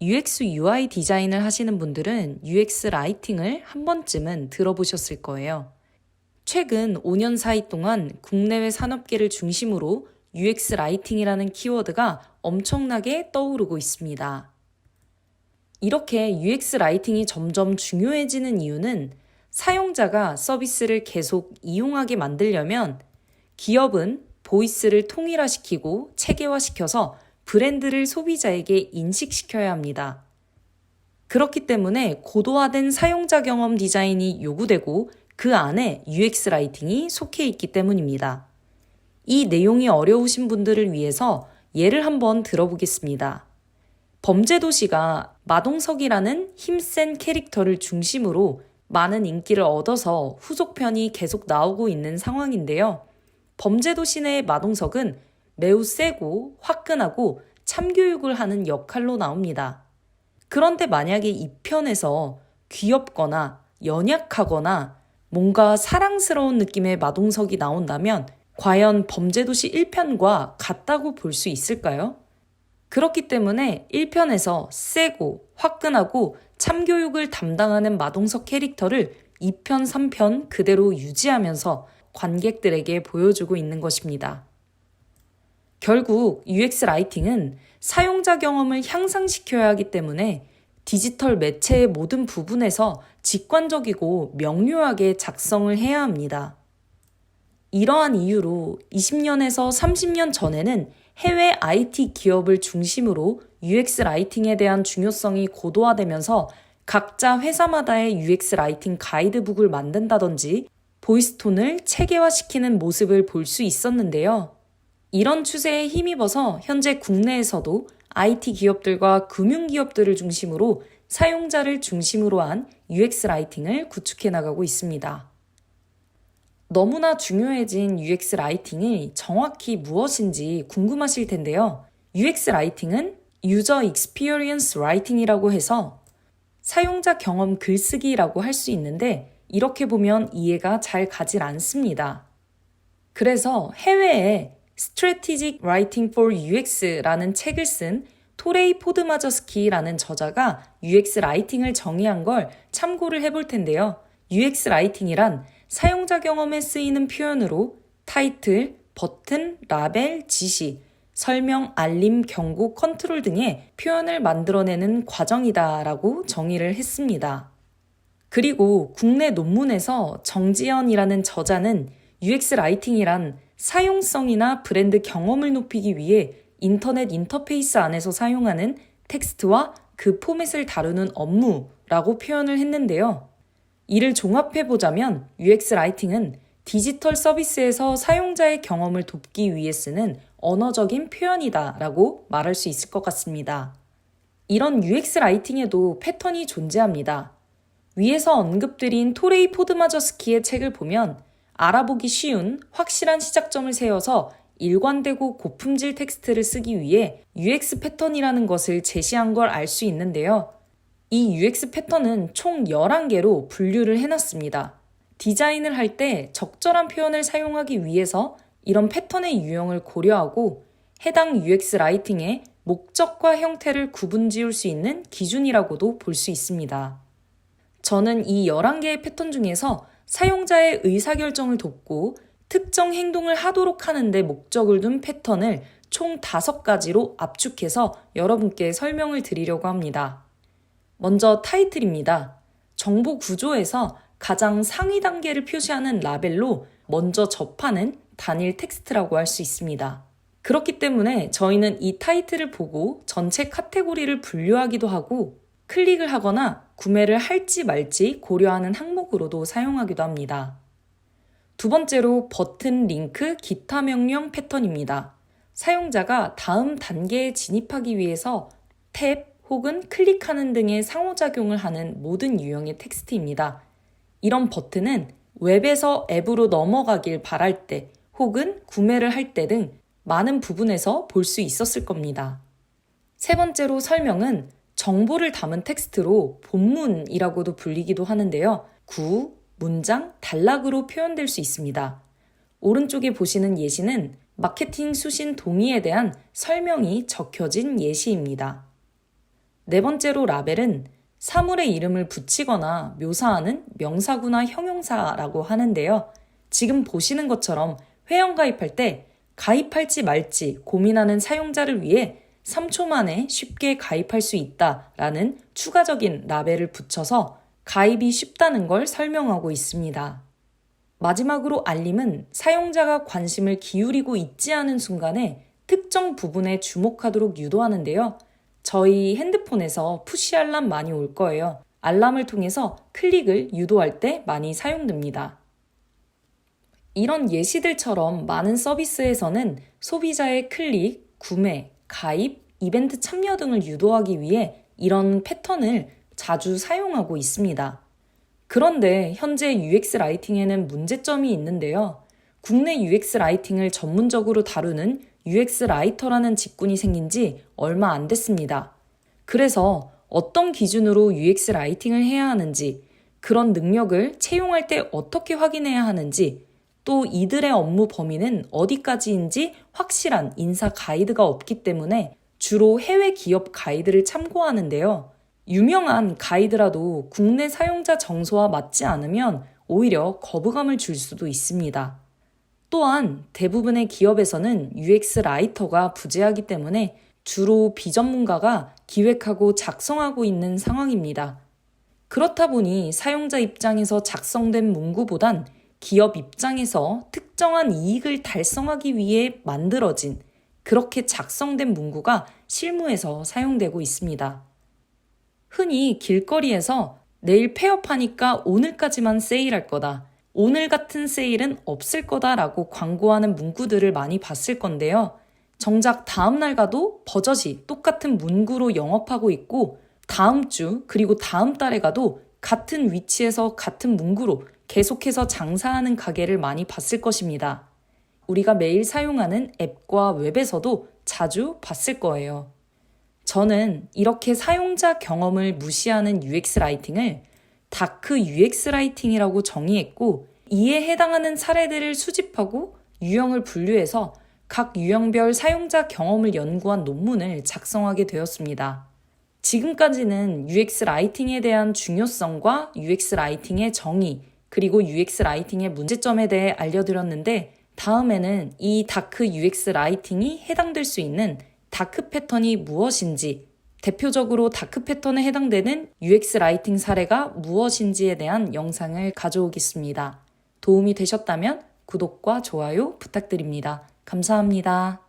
UX UI 디자인을 하시는 분들은 UX 라이팅을 한 번쯤은 들어보셨을 거예요. 최근 5년 사이 동안 국내외 산업계를 중심으로 UX 라이팅이라는 키워드가 엄청나게 떠오르고 있습니다. 이렇게 UX 라이팅이 점점 중요해지는 이유는 사용자가 서비스를 계속 이용하게 만들려면 기업은 보이스를 통일화시키고 체계화시켜서 브랜드를 소비자에게 인식시켜야 합니다. 그렇기 때문에 고도화된 사용자 경험 디자인이 요구되고 그 안에 UX 라이팅이 속해 있기 때문입니다. 이 내용이 어려우신 분들을 위해서 예를 한번 들어보겠습니다. 범죄도시가 마동석이라는 힘센 캐릭터를 중심으로 많은 인기를 얻어서 후속편이 계속 나오고 있는 상황인데요. 범죄도시 내의 마동석은 매우 세고 화끈하고 참교육을 하는 역할로 나옵니다. 그런데 만약에 이 편에서 귀엽거나 연약하거나 뭔가 사랑스러운 느낌의 마동석이 나온다면 과연 범죄도시 1편과 같다고 볼 수 있을까요? 그렇기 때문에 1편에서 세고 화끈하고 참교육을 담당하는 마동석 캐릭터를 2편, 3편 그대로 유지하면서 관객들에게 보여주고 있는 것입니다. 결국 UX 라이팅은 사용자 경험을 향상시켜야 하기 때문에 디지털 매체의 모든 부분에서 직관적이고 명료하게 작성을 해야 합니다. 이러한 이유로 20년에서 30년 전에는 해외 IT 기업을 중심으로 UX 라이팅에 대한 중요성이 고도화되면서 각자 회사마다의 UX 라이팅 가이드북을 만든다든지 보이스톤을 체계화시키는 모습을 볼 수 있었는데요. 이런 추세에 힘입어서 현재 국내에서도 IT 기업들과 금융 기업들을 중심으로 사용자를 중심으로 한 UX 라이팅을 구축해 나가고 있습니다. 너무나 중요해진 UX 라이팅이 정확히 무엇인지 궁금하실 텐데요. UX 라이팅은 User Experience Writing이라고 해서 사용자 경험 글쓰기라고 할 수 있는데 이렇게 보면 이해가 잘 가질 않습니다. 그래서 해외에 Strategic Writing for UX라는 책을 쓴 토레이 포드마저스키라는 저자가 UX 라이팅을 정의한 걸 참고를 해볼 텐데요. UX 라이팅이란 사용자 경험에 쓰이는 표현으로 타이틀, 버튼, 라벨, 지시, 설명, 알림, 경고, 컨트롤 등의 표현을 만들어내는 과정이다라고 정의를 했습니다. 그리고 국내 논문에서 정지연이라는 저자는 UX 라이팅이란 사용성이나 브랜드 경험을 높이기 위해 인터넷 인터페이스 안에서 사용하는 텍스트와 그 포맷을 다루는 업무라고 표현을 했는데요. 이를 종합해 보자면 UX 라이팅은 디지털 서비스에서 사용자의 경험을 돕기 위해 쓰는 언어적인 표현이다 라고 말할 수 있을 것 같습니다. 이런 UX 라이팅에도 패턴이 존재합니다. 위에서 언급드린 토레이 포드마저스키의 책을 보면 알아보기 쉬운 확실한 시작점을 세워서 일관되고 고품질 텍스트를 쓰기 위해 UX 패턴이라는 것을 제시한 걸 알 수 있는데요. 이 UX 패턴은 총 11개로 분류를 해놨습니다. 디자인을 할 때 적절한 표현을 사용하기 위해서 이런 패턴의 유형을 고려하고 해당 UX 라이팅의 목적과 형태를 구분 지을 수 있는 기준이라고도 볼 수 있습니다. 저는 이 11개의 패턴 중에서 사용자의 의사결정을 돕고 특정 행동을 하도록 하는데 목적을 둔 패턴을 총 5가지로 압축해서 여러분께 설명을 드리려고 합니다. 먼저 타이틀입니다. 정보 구조에서 가장 상위 단계를 표시하는 라벨로 먼저 접하는 단일 텍스트라고 할 수 있습니다. 그렇기 때문에 저희는 이 타이틀을 보고 전체 카테고리를 분류하기도 하고 클릭을 하거나 구매를 할지 말지 고려하는 항목으로도 사용하기도 합니다. 두 번째로 버튼, 링크, 기타 명령 패턴입니다. 사용자가 다음 단계에 진입하기 위해서 탭 혹은 클릭하는 등의 상호작용을 하는 모든 유형의 텍스트입니다. 이런 버튼은 웹에서 앱으로 넘어가길 바랄 때 혹은 구매를 할 때 등 많은 부분에서 볼 수 있었을 겁니다. 세 번째로 설명은 정보를 담은 텍스트로 본문이라고도 불리기도 하는데요. 구, 문장, 단락으로 표현될 수 있습니다. 오른쪽에 보시는 예시는 마케팅 수신 동의에 대한 설명이 적혀진 예시입니다. 네 번째로 라벨은 사물의 이름을 붙이거나 묘사하는 명사구나 형용사라고 하는데요. 지금 보시는 것처럼 회원 가입할 때 가입할지 말지 고민하는 사용자를 위해 3초 만에 쉽게 가입할 수 있다라는 추가적인 라벨을 붙여서 가입이 쉽다는 걸 설명하고 있습니다. 마지막으로 알림은 사용자가 관심을 기울이고 있지 않은 순간에 특정 부분에 주목하도록 유도하는데요. 저희 핸드폰에서 푸시 알람 많이 올 거예요. 알람을 통해서 클릭을 유도할 때 많이 사용됩니다. 이런 예시들처럼 많은 서비스에서는 소비자의 클릭, 구매, 가입, 이벤트 참여 등을 유도하기 위해 이런 패턴을 자주 사용하고 있습니다. 그런데 현재 UX 라이팅에는 문제점이 있는데요. 국내 UX 라이팅을 전문적으로 다루는 UX 라이터라는 직군이 생긴 지 얼마 안 됐습니다. 그래서 어떤 기준으로 UX 라이팅을 해야 하는지, 그런 능력을 채용할 때 어떻게 확인해야 하는지, 또 이들의 업무 범위는 어디까지인지 확실한 인사 가이드가 없기 때문에 주로 해외 기업 가이드를 참고하는데요. 유명한 가이드라도 국내 사용자 정서와 맞지 않으면 오히려 거부감을 줄 수도 있습니다. 또한 대부분의 기업에서는 UX 라이터가 부재하기 때문에 주로 비전문가가 기획하고 작성하고 있는 상황입니다. 그렇다 보니 사용자 입장에서 작성된 문구보단 기업 입장에서 특정한 이익을 달성하기 위해 만들어진 그렇게 작성된 문구가 실무에서 사용되고 있습니다. 흔히 길거리에서 내일 폐업하니까 오늘까지만 세일할 거다. 오늘 같은 세일은 없을 거다라고 광고하는 문구들을 많이 봤을 건데요. 정작 다음날 가도 버젓이 똑같은 문구로 영업하고 있고 다음 주 그리고 다음 달에 가도 같은 위치에서 같은 문구로 계속해서 장사하는 가게를 많이 봤을 것입니다. 우리가 매일 사용하는 앱과 웹에서도 자주 봤을 거예요. 저는 이렇게 사용자 경험을 무시하는 UX 라이팅을 다크 UX 라이팅이라고 정의했고 이에 해당하는 사례들을 수집하고 유형을 분류해서 각 유형별 사용자 경험을 연구한 논문을 작성하게 되었습니다. 지금까지는 UX 라이팅에 대한 중요성과 UX 라이팅의 정의, 그리고 UX 라이팅의 문제점에 대해 알려드렸는데 다음에는 이 다크 UX 라이팅이 해당될 수 있는 다크 패턴이 무엇인지 대표적으로 다크 패턴에 해당되는 UX 라이팅 사례가 무엇인지에 대한 영상을 가져오겠습니다. 도움이 되셨다면 구독과 좋아요 부탁드립니다. 감사합니다.